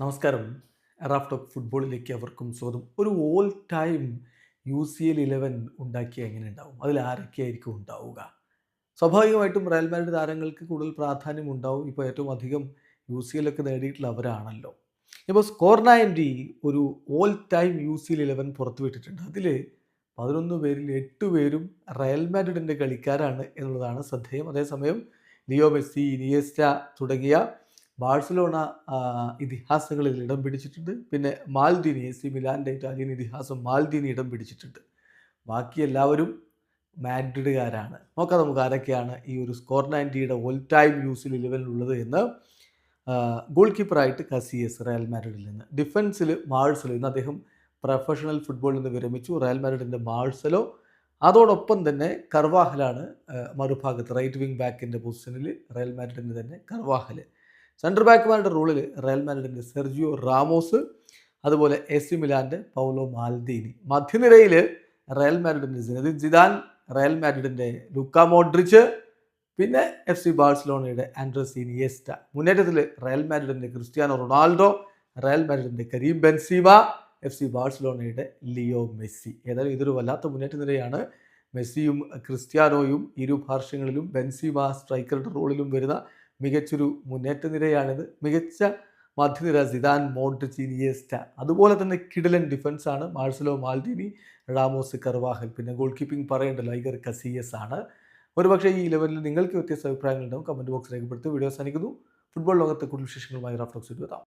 നമസ്കാരം. Raft of ഫുട്ബോളിലേക്ക് അവർക്കും സ്വാഗതം. ഒരു all time U C L eleven ഉണ്ടാക്കിയ എങ്ങനെ ഉണ്ടാവും? അതിൽ ആരൊക്കെയായിരിക്കും ഉണ്ടാവുക? സ്വാഭാവികമായിട്ടും റയൽ മാഡ്രിഡ് താരങ്ങൾക്ക് കൂടുതൽ പ്രാധാന്യം ഉണ്ടാവും. ഇപ്പോൾ ഏറ്റവും അധികം യു സി എല്ലൊക്കെ നേടിയിട്ടുള്ള അവരാണല്ലോ. ഇപ്പോൾ സ്കോർ നയന്റി ഒരു all time U C L eleven പുറത്തുവിട്ടിട്ടുണ്ട് അതിൽ പതിനൊന്ന് പേരിൽ എട്ട് പേരും റയൽ മാഡ്രിഡിന്റെ കളിക്കാരാണ് എന്നുള്ളതാണ് ശ്രദ്ധേയം. അതേസമയം ലിയോ മെസ്സി ഇനിയസ്റ്റ തുടങ്ങിയ ബാഴ്സലോണ ഇതിഹാസങ്ങളിൽ ഇടം പിടിച്ചിട്ടുണ്ട്. പിന്നെ മാൽദീനി എ സി മിലാന്റെ ഇറ്റാലിയൻ ഇതിഹാസം മാൽദീനി ഇടം പിടിച്ചിട്ടുണ്ട്. ബാക്കി എല്ലാവരും മാഡ്രിഡുകാരാണ്. നോക്കാം നമുക്ക് ആരൊക്കെയാണ് ഈ ഒരു സ്കോർ നയന്റിയുടെ ഓൾ ടൈം യൂസിൽ ഇലവനിലുള്ളത് എന്ന്. ഗോൾ കീപ്പറായിട്ട് കസിയസ് റയൽ മാഡ്രിഡിൽ നിന്ന്. ഡിഫൻസിൽ മാഴ്സലോ ഇന്ന് അദ്ദേഹം പ്രൊഫഷണൽ ഫുട്ബോളിൽ നിന്ന് വിരമിച്ചു. റയൽ മാഡ്രിഡിന്റെ മാഴ്സലോ. അതോടൊപ്പം തന്നെ കർവാഹലാണ് മറുഭാഗത്ത് റൈറ്റ് വിങ് ബാക്കിന്റെ പൊസിഷനിൽ റയൽ മാഡ്രിഡിന്റെ തന്നെ കർവാഹൽ സെന്റർ ബാക്കുമാരുടെ റോളിൽ റയൽ മാഡ്രിഡിന്റെ സെർജിയോ റാമോസ് അതുപോലെ എ സി മിലാന്റെ പൗലോ മാൽദീനി. മധ്യനിരയിൽ റയൽ മാഡ്രിഡിന്റെ സിനദിൻ ജിദാൻ റയൽ മാഡ്രിഡിന്റെ ലുക്ക മോഡ്രിച്ച് പിന്നെ എഫ് സി ബാഴ്സലോണയുടെ ആൻഡ്രസ് ഇനിയസ്റ്റ മുന്നേറ്റത്തിൽ റയൽ മാഡ്രിഡിന്റെ ക്രിസ്ത്യാനോ റൊണാൾഡോ റയൽ മാഡ്രിഡിന്റെ കരീം ബെൻസീമ എഫ് സി ബാഴ്സലോണയുടെ ലിയോ മെസ്സി. ഏതായാലും ഇതൊരു വല്ലാത്ത മുന്നേറ്റ നിരയാണ് മെസ്സിയും ക്രിസ്ത്യാനോയും ഇരു ഭാഷകളിലും ബെൻസീമ സ്ട്രൈക്കറുടെ റോളിലും വരുന്ന മികച്ചൊരു മുന്നേറ്റ നിരയാണിത്. മികച്ച മധ്യനിര സിദാൻ മോഡ്രിച്ച് അതുപോലെ തന്നെ കിടലൻ ഡിഫൻസ് ആണ്. മാർസലോ മാൽഡിനി റാമോസ് കർവാഹൽ പിന്നെ ഗോൾ കീപ്പിംഗ് പറയേണ്ട ലൈഗർ കസിയസ് ആണ്. ഒരുപക്ഷേ ഈ ലെവലിൽ നിങ്ങൾക്ക് വ്യത്യസ്ത അഭിപ്രായങ്ങളുണ്ടാവും. കമന്റ് ബോക്സ് രേഖപ്പെടുത്തി വീഡിയോ അവസാനിക്കുന്നു. ഫുട്ബോൾ ലോകത്തെ കൂടുതൽ വിശേഷങ്ങളുമായി റാഫ്റ്റോക്സ് എത്താം